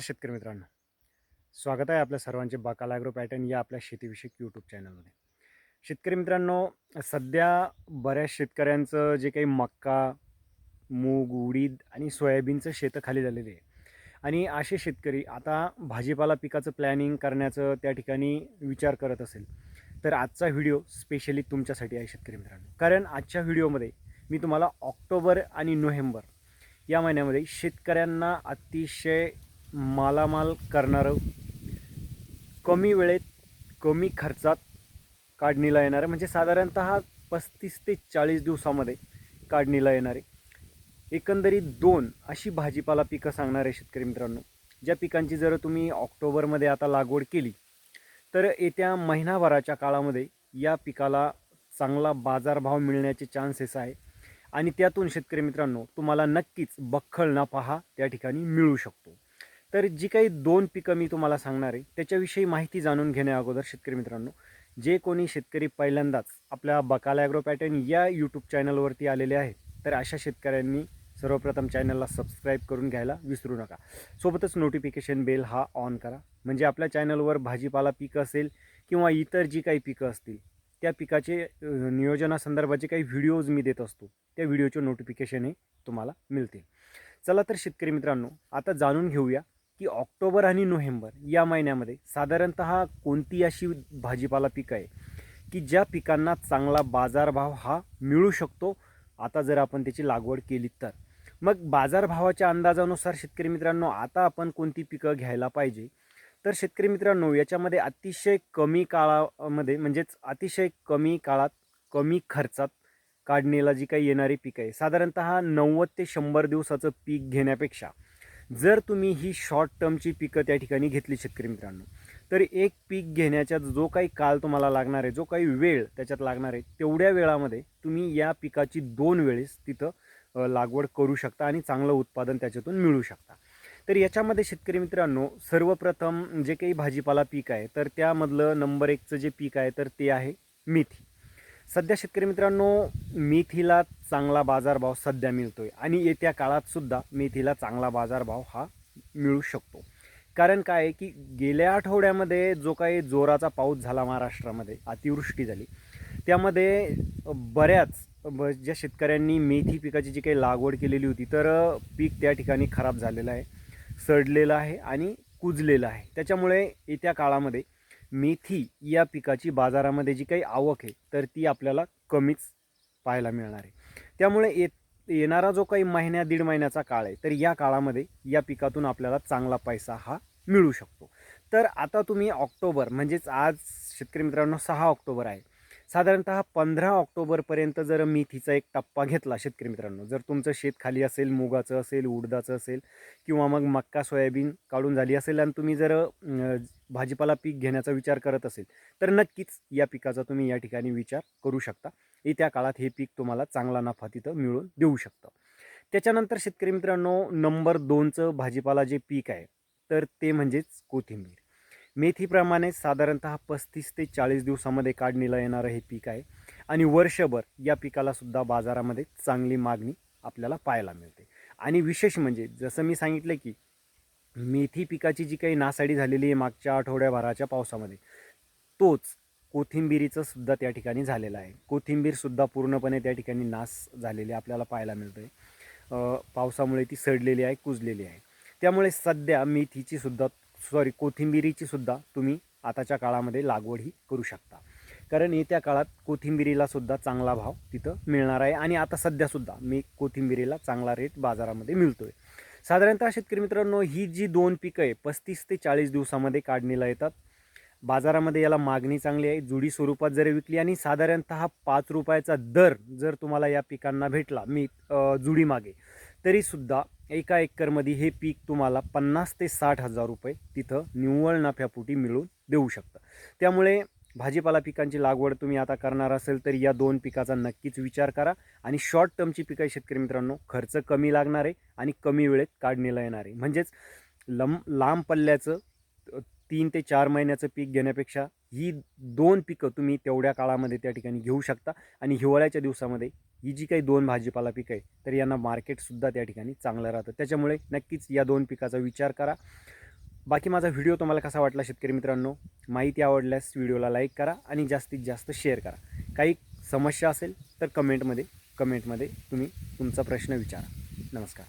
शेतकरी मित्रांनो. स्वागत आहे आपल्या सर्वांचे बाकाला ॲग्रो पॅटर्न या आपल्या शेतीविषयक यूट्यूब चॅनलमध्ये. शेतकरी मित्रांनो सध्या बऱ्याच शेतकऱ्यांचं जे काही मक्का मूग उडीद आणि सोयाबीनचं शेतं खाली झालेले आहे. आणि असे शेतकरी आता भाजीपाला पिकाचं प्लॅनिंग करण्याचं त्या ठिकाणी विचार करत असेल तर आजचा व्हिडिओ स्पेशली तुमच्यासाठी आहे शेतकरी मित्रांनो. कारण आजच्या व्हिडिओमध्ये मी तुम्हाला ऑक्टोबर आणि नोव्हेंबर या महिन्यामध्ये शेतकऱ्यांना अतिशय मालामाल करणारं. कमी वेळेत कमी खर्चात काढणीला येणारं. म्हणजे साधारणत पस्तीस ते चाळीस दिवसामध्ये काढणीला येणारे. एकंदरीत दोन अशी भाजीपाला पिकं सांगणारे शेतकरी मित्रांनो. ज्या पिकांची जर तुम्ही ऑक्टोबरमध्ये आता लागवड केली तर येत्या महिनाभराच्या काळामध्ये या पिकाला चांगला बाजारभाव मिळण्याचे चान्सेस आहे आणि त्यातून शेतकरी मित्रांनो तुम्हाला नक्कीच बख्खल नफा हा त्या ठिकाणी मिळू शकतो. तर जी काही दोन पिकं मी तुम्हाला सांगणार आहे त्याच्याविषयी माहिती जाणून घेण्या अगोदर शेतकरी मित्रांनो. जे कोणी शेतकरी पहिल्यांदाच आपल्या बकाल ॲग्रो पॅटर्न या यूट्यूब चॅनलवरती आलेले आहेत तर अशा शेतकऱ्यांनी सर्वप्रथम चॅनलला सबस्क्राईब करून घ्यायला विसरू नका. सोबतच नोटिफिकेशन बेल हा ऑन करा. म्हणजे आपल्या चॅनलवर भाजीपाला पिकं असेल किंवा इतर जी काही पिकं असतील त्या पिकाचे नियोजनासंदर्भाचे काही व्हिडिओज मी देत असतो त्या व्हिडिओचे नोटिफिकेशनही तुम्हाला मिळतील. चला तर शेतकरी मित्रांनो आता जाणून घेऊया की ऑक्टोबर आणि नोव्हेंबर या महिन्यामध्ये साधारणत कोणती अशी भाजीपाला पिकं आहे की ज्या पिकांना चांगला बाजारभाव हा मिळू शकतो? आता जर आपण त्याची लागवड केली तर. मग बाजारभावाच्या अंदाजानुसार शेतकरी मित्रांनो आता आपण कोणती पिकं घ्यायला पाहिजे? तर शेतकरी मित्रांनो याच्यामध्ये अतिशय कमी काळामध्ये म्हणजेच अतिशय कमी काळात कमी खर्चात काढणीला जी काही येणारी पिकं आहे साधारणत नव्वद ते शंभर दिवसाचं पीक घेण्यापेक्षा जर तुम्ही ही शॉर्ट टर्मची पिकं त्या ठिकाणी घेतली शेतकरी मित्रांनो तर एक पीक घेण्याच्या जो काही काल तुम्हाला लागणार आहे जो काही वेळ त्याच्यात लागणार आहे तेवढ्या वेळामध्ये तुम्ही या पिकाची दोन वेळेस तिथं लागवड करू शकता आणि चांगलं उत्पादन त्याच्यातून मिळू शकता. तर याच्यामध्ये शेतकरी मित्रांनो सर्वप्रथम जे काही भाजीपाला पीक आहे तर त्यामधलं नंबर एकचं जे पीक आहे तर ते आहे मेथी. सध्या शेतकरी मित्रांनो मेथीला चांगला बाजारभाव सध्या मिळतोय. आणि येत्या काळातसुद्धा मेथीला चांगला बाजारभाव हा मिळू शकतो. कारण काय आहे की गेल्या आठवड्यामध्ये जो काही जोराचा पाऊस झाला महाराष्ट्रामध्ये अतिवृष्टी झाली. त्यामध्ये बऱ्याच ब- ज्या शेतकऱ्यांनी मेथी पिकाची जी काही लागवड केलेली होती तर पीक त्या ठिकाणी खराब झालेलं आहे सडलेलं आहे आणि कुजलेलं आहे. त्याच्यामुळे येत्या काळामध्ये मेथी या पिकाची बाजारामध्ये जी काही आवक आहे तर ती आपल्याला कमीच पाहायला मिळणार आहे. त्यामुळे येत येणारा जो काही महिन्या दीड महिन्याचा काळ आहे तर या काळामध्ये या पिकातून आपल्याला चांगला पैसा हा मिळू शकतो. तर आता तुम्ही ऑक्टोबर म्हणजेच आज शेतकरी मित्रांनो सहा ऑक्टोबर आहे. साधारणतः पंधरा ऑक्टोबरपर्यंत जर मेथीचा एक टप्पा घेतला शेतकरी मित्रांनो जर तुमचं शेत खाली असेल मुगाचं असेल उडदाचं असेल किंवा मग मक्का सोयाबीन काढून झाली असेल आणि तुम्ही जर भाजीपाला पीक घेण्याचा विचार करत असेल तर नक्कीच या पिकाचा तुम्ही या ठिकाणी विचार करू शकता. येत्या काळात हे पीक तुम्हाला चांगला नफा तिथं मिळून देऊ शकतं. त्याच्यानंतर शेतकरी मित्रांनो नंबर दोनचं भाजीपाला जे पीक आहे तर ते म्हणजेच कोथिंबीर. मेथीप्रमाणे साधारणतः पस्तीस ते चाळीस दिवसामध्ये काढणीला येणारं हे पीक आहे. आणि वर्षभर या पिकालासुद्धा बाजारामध्ये चांगली मागणी आपल्याला पाहायला मिळते. आणि विशेष म्हणजे जसं मी सांगितलं की मेथी पिकाची जी काही नासाडी झालेली आहे मागच्या आठवड्याभराच्या पावसामध्ये तोच कोथिंबिरीचं सुद्धा त्या ठिकाणी झालेला आहे. कोथिंबीरसुद्धा पूर्णपणे त्या ठिकाणी नास झालेली आपल्याला पाहायला मिळतं आहे पावसामुळे ती सडलेली आहे कुजलेली आहे. त्यामुळे सध्या मेथीची सुद्धा सॉरी कोथिंबिरीची सुद्धा तुम्ही आताच्या काळामध्ये लागवड ही करू शकता. कारण येत्या काळात कोथिंबिरीला सुद्धा चांगला भाव तिथं मिळणार आहे आणि आता सध्यासुद्धा मी कोथिंबिरीला चांगला रेट बाजारामध्ये मिळतोय. साधारणतः शेतकरी मित्रांनो ही जी दोन पिकं आहे पस्तीस ते चाळीस दिवसामध्ये काढणीला येतात. बाजारामध्ये याला मागणी चांगली आहे जुडी स्वरूपात जरी विकली आणि साधारणतः पाच रुपयाचा दर जर तुम्हाला या पिकांना भेटला मी जुडी मागे तरीसुद्धा एका एकरमध्ये हे पीक तुम्हाला पन्नास ते साठ हजार रुपये तिथं निव्वळ नफ्यापुटी मिळून देऊ शकतं. त्यामुळे भाजीपाला पिकांची लागवड तुम्ही आता करणार असेल तर या दोन पिकाचा नक्कीच विचार करा आणि शॉर्ट टर्मची पिकं आहे शेतकरी मित्रांनो खर्च कमी लागणार आहे आणि कमी वेळेत काढणीला येणार आहे. म्हणजेच लम लांब पल्ल्याचं तीन ते चार महिन्याचं पीक घेण्यापेक्षा ही दोन पिकं तुम्ही तेवढ्या काळामध्ये त्या ठिकाणी घेऊ शकता आणि हिवाळ्याच्या दिवसामध्ये ही जी काही दोन भाजीपाला पिकं आहे तर यांना मार्केटसुद्धा त्या ठिकाणी चांगलं राहतं. त्याच्यामुळे नक्कीच या दोन पिकाचा विचार करा. बाकी माझा व्हिडिओ तुम्हाला कसा वाटला शेतकरी मित्रांनो? माहिती आवडल्यास व्हिडिओला लाईक करा आणि जास्तीत जास्त शेअर करा. काही समस्या असेल तर कमेंटमध्ये कमेंटमध्ये तुम्ही तुमचा प्रश्न विचारा. नमस्कार.